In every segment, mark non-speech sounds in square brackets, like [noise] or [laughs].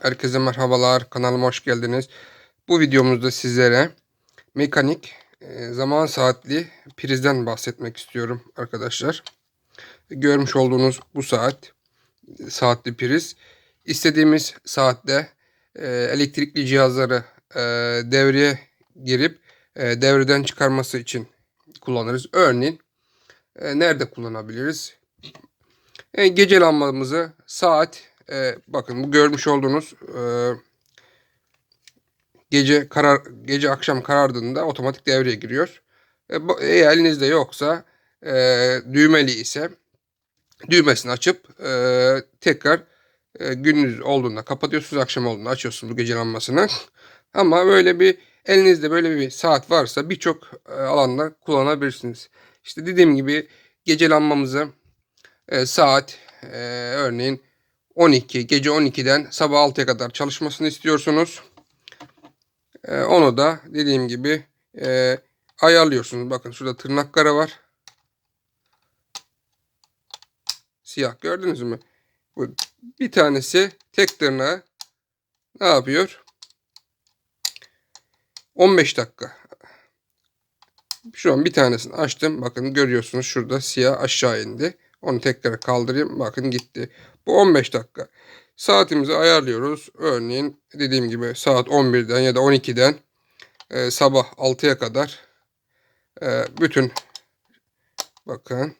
Herkese merhabalar. Kanalıma hoş geldiniz. Bu videomuzda sizlere mekanik e, zaman saatli prizden bahsetmek istiyorum arkadaşlar. Görmüş olduğunuz bu saat saatli priz. İstediğimiz saatte e, elektrikli cihazları e, devreye girip devreden çıkarması için kullanırız. Örneğin nerede kullanabiliriz? Gece lambamızı saat e, bakın bu görmüş olduğunuz e, gece karar gece akşam karardığında otomatik devreye giriyor. E, bu, eğer elinizde yoksa e, düğmeli ise düğmesini açıp e, tekrar e, gündüz olduğunda kapatıyorsunuz akşam olduğunda açıyorsunuz bu gece lambasını. [laughs] Ama böyle bir elinizde böyle bir saat varsa birçok e, alanda kullanabilirsiniz. İşte dediğim gibi gece lambamızı e, saat e, örneğin 12 gece 12'den sabah 6'ya kadar çalışmasını istiyorsunuz. Ee, onu da dediğim gibi e, ayarlıyorsunuz. Bakın şurada tırnak kara var. Siyah gördünüz mü? Bu bir tanesi tek tırnağı ne yapıyor? 15 dakika. Şu an bir tanesini açtım. Bakın görüyorsunuz şurada siyah aşağı indi. Onu tekrar kaldırayım. Bakın gitti. Bu 15 dakika. Saatimizi ayarlıyoruz. Örneğin dediğim gibi saat 11'den ya da 12'den e, sabah 6'ya kadar e, bütün bakın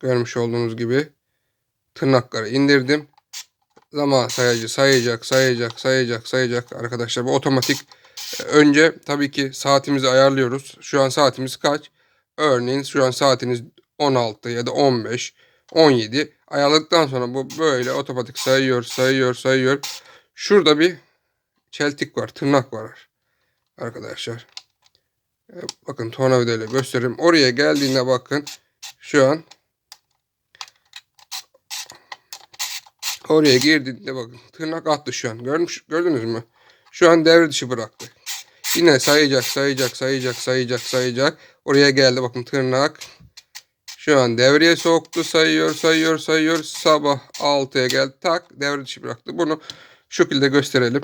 görmüş olduğunuz gibi tırnakları indirdim. Zaman sayacı sayacak, sayacak, sayacak, sayacak arkadaşlar. Bu otomatik. E, önce tabii ki saatimizi ayarlıyoruz. Şu an saatimiz kaç? Örneğin şu an saatiniz 16 ya da 15, 17 ayarladıktan sonra bu böyle otomatik sayıyor, sayıyor, sayıyor. Şurada bir çeltik var, tırnak var arkadaşlar. E, bakın tornavida ile göstereyim. Oraya geldiğinde bakın şu an oraya girdiğinde bakın tırnak attı şu an. Görmüş, gördünüz mü? Şu an devre dışı bıraktı. Yine sayacak, sayacak, sayacak, sayacak, sayacak. Oraya geldi bakın tırnak. Şu an devreye soktu. Sayıyor, sayıyor, sayıyor. Sabah 6'ya geldi. Tak devre dışı bıraktı. Bunu şu şekilde gösterelim.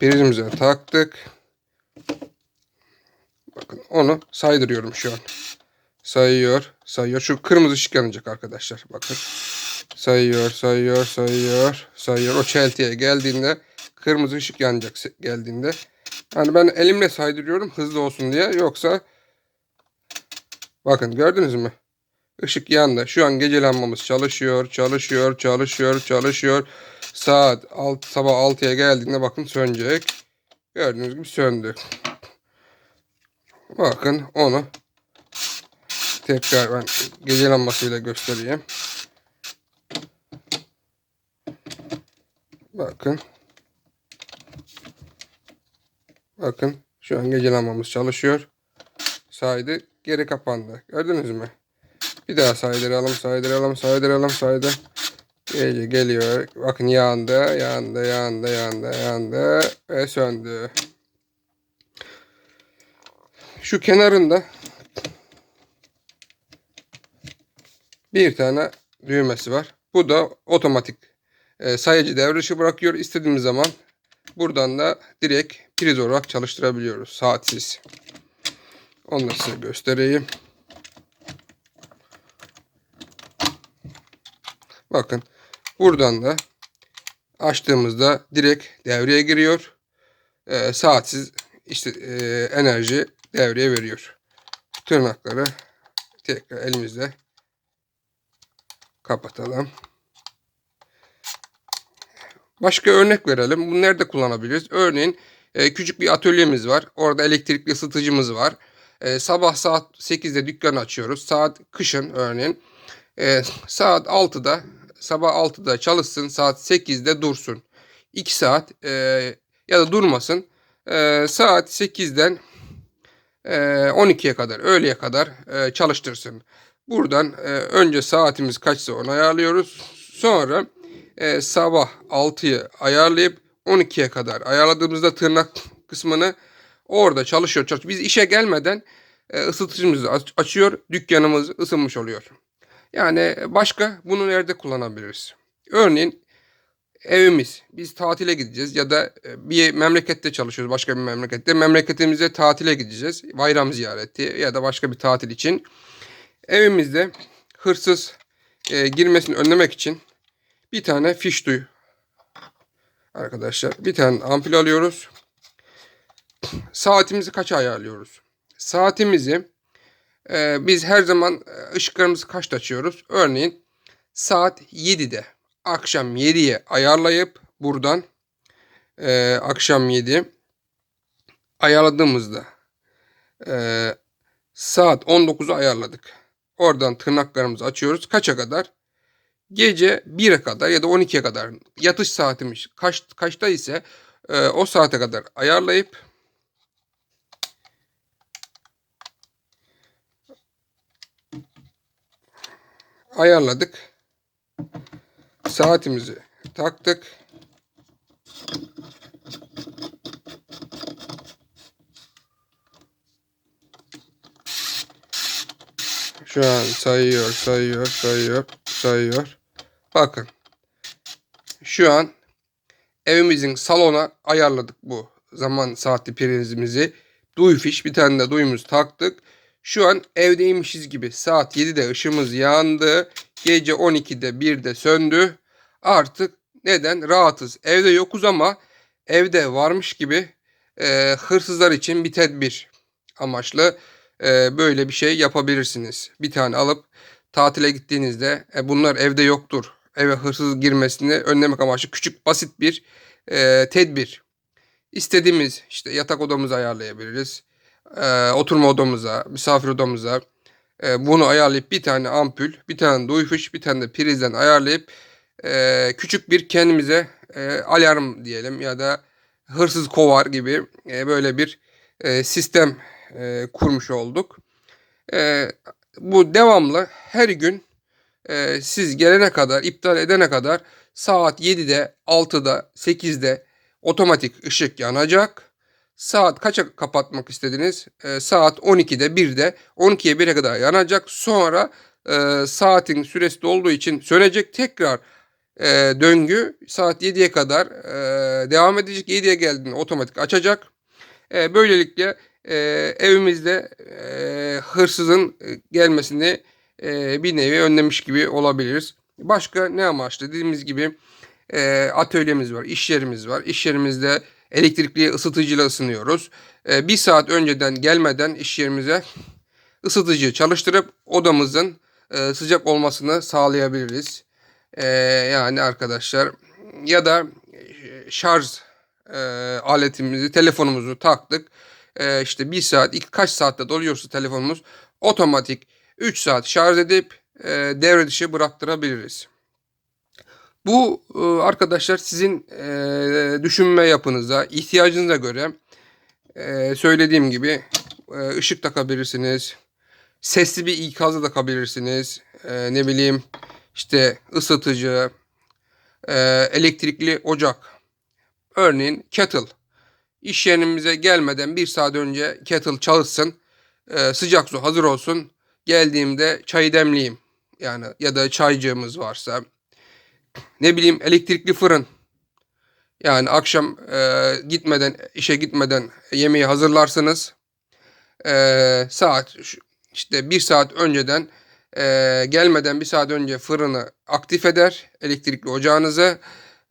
Prizimize taktık. Bakın onu saydırıyorum şu an. Sayıyor, sayıyor. Şu kırmızı ışık yanacak arkadaşlar. Bakın. Sayıyor, sayıyor, sayıyor, sayıyor. O çeltiye geldiğinde kırmızı ışık yanacak geldiğinde. Yani ben elimle saydırıyorum hızlı olsun diye. Yoksa bakın gördünüz mü? Işık yandı. Şu an gece lambamız çalışıyor, çalışıyor, çalışıyor, çalışıyor. Saat 6, sabah 6'ya geldiğinde bakın sönecek. Gördüğünüz gibi söndü. Bakın onu tekrar ben gece lambasıyla göstereyim. Bakın. Bakın şu an gece lambamız çalışıyor. Saydı geri kapandı. Gördünüz mü? Bir daha saydıralım saydıralım saydıralım saydır. Gece geliyor. Bakın yandı yandı yandı yandı yandı ve söndü. Şu kenarında bir tane düğmesi var. Bu da otomatik e, sayıcı devre dışı bırakıyor. İstediğimiz zaman buradan da direkt priz olarak çalıştırabiliyoruz. Saatsiz. Da size göstereyim. Bakın buradan da açtığımızda direkt devreye giriyor. E, saatsiz işte e, enerji devreye veriyor. Tırnakları tekrar elimizde kapatalım. Başka örnek verelim. Bunu nerede kullanabiliriz? Örneğin e, küçük bir atölyemiz var. Orada elektrikli ısıtıcımız var. E, sabah saat 8'de dükkan açıyoruz. Saat kışın örneğin. E, saat 6'da sabah 6'da çalışsın. Saat 8'de dursun. 2 saat e, ya da durmasın. E, saat 8'den e, 12'ye kadar öğleye kadar e, çalıştırsın. Buradan e, önce saatimiz kaçsa onu ayarlıyoruz. Sonra e, sabah 6'yı ayarlayıp 12'ye kadar ayarladığımızda tırnak kısmını orada çalışıyor. çalışıyor. Biz işe gelmeden e, ısıtıcımızı açıyor. Dükkanımız ısınmış oluyor. Yani başka bunu nerede kullanabiliriz? Örneğin evimiz. Biz tatile gideceğiz ya da e, bir memlekette çalışıyoruz. Başka bir memlekette. Memleketimize tatile gideceğiz. Bayram ziyareti ya da başka bir tatil için. Evimizde hırsız e, girmesini önlemek için bir tane fiş duy. Arkadaşlar bir tane ampul alıyoruz. Saatimizi kaça ayarlıyoruz? Saatimizi e, biz her zaman e, ışıklarımızı kaçta açıyoruz? Örneğin saat 7'de akşam 7'ye ayarlayıp buradan e, akşam 7 ayarladığımızda e, saat 19'u ayarladık. Oradan tırnaklarımızı açıyoruz. Kaça kadar? Gece 1'e kadar ya da 12'ye kadar yatış saatimiz kaç, kaçta ise e, o saate kadar ayarlayıp ayarladık. Saatimizi taktık. Şu an sayıyor, sayıyor, sayıyor, sayıyor. Bakın. Şu an evimizin salona ayarladık bu zaman saati prizimizi. Duy fiş bir tane de duyumuz taktık. Şu an evdeymişiz gibi saat 7'de ışığımız yandı. Gece 12'de 1'de söndü. Artık neden? Rahatız. Evde yokuz ama evde varmış gibi e, hırsızlar için bir tedbir amaçlı e, böyle bir şey yapabilirsiniz. Bir tane alıp tatile gittiğinizde e, bunlar evde yoktur. Eve hırsız girmesini önlemek amaçlı küçük basit bir e, tedbir. İstediğimiz işte yatak odamızı ayarlayabiliriz. E, oturma odamıza, misafir odamıza e, bunu ayarlayıp bir tane ampul, bir tane duyfuş, bir tane de prizden ayarlayıp e, küçük bir kendimize e, alarm diyelim ya da hırsız kovar gibi e, böyle bir e, sistem e, kurmuş olduk. E, bu devamlı her gün e, siz gelene kadar, iptal edene kadar saat 7'de, 6'da, 8'de otomatik ışık yanacak. Saat kaça kapatmak istediniz? E, saat 12'de, 1'de, 12'ye 1'e kadar yanacak. Sonra e, saatin süresi dolduğu için sönecek. Tekrar e, döngü saat 7'ye kadar e, devam edecek. 7'ye geldiğinde otomatik açacak. E, böylelikle e, evimizde e, hırsızın gelmesini e, bir nevi önlemiş gibi olabiliriz. Başka ne amaçlı? Dediğimiz gibi e, atölyemiz var, iş yerimiz var. İş yerimizde elektrikli ısıtıcıyla ısınıyoruz. E, bir saat önceden gelmeden iş yerimize ısıtıcı çalıştırıp odamızın e, sıcak olmasını sağlayabiliriz. E, yani arkadaşlar ya da şarj e, aletimizi, telefonumuzu taktık. E, işte bir saat, iki, kaç saatte doluyorsa telefonumuz otomatik 3 saat şarj edip e, devre dışı bıraktırabiliriz. Bu e, arkadaşlar sizin e, düşünme yapınıza, ihtiyacınıza göre e, söylediğim gibi ışık takabilirsiniz. Sesli bir ikazı takabilirsiniz. Ne bileyim işte ısıtıcı, elektrikli ocak. Örneğin kettle. İş yerimize gelmeden bir saat önce kettle çalışsın. Sıcak su hazır olsun. Geldiğimde çayı demleyeyim. Yani ya da çaycığımız varsa. Ne bileyim elektrikli fırın. Yani akşam e, gitmeden işe gitmeden yemeği hazırlarsınız. E, saat işte bir saat önceden e, gelmeden bir saat önce fırını aktif eder elektrikli ocağınızı.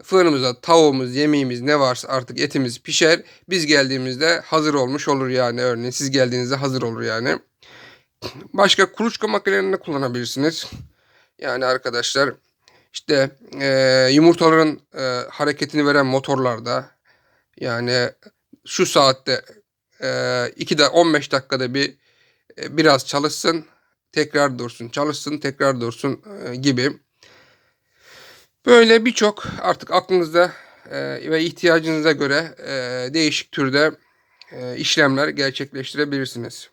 Fırınımıza tavuğumuz, yemeğimiz ne varsa artık etimiz pişer. Biz geldiğimizde hazır olmuş olur yani örneğin. Siz geldiğinizde hazır olur yani. Başka kuluçka makinelerini kullanabilirsiniz. Yani arkadaşlar işte e, yumurtaların e, hareketini veren motorlarda yani şu saatte e, 2'de 15 dakikada bir e, biraz çalışsın tekrar dursun çalışsın tekrar dursun e, gibi. Böyle birçok artık aklınızda e, ve ihtiyacınıza göre e, değişik türde e, işlemler gerçekleştirebilirsiniz.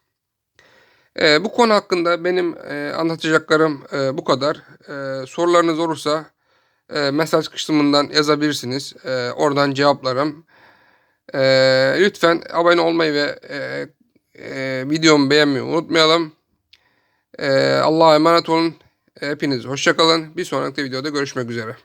E, bu konu hakkında benim e, anlatacaklarım e, bu kadar. E, sorularınız olursa e, mesaj kısmından yazabilirsiniz. E, oradan cevaplarım. E, lütfen abone olmayı ve e, e, videomu beğenmeyi unutmayalım. E, Allah'a emanet olun. Hepiniz hoşçakalın. Bir sonraki videoda görüşmek üzere.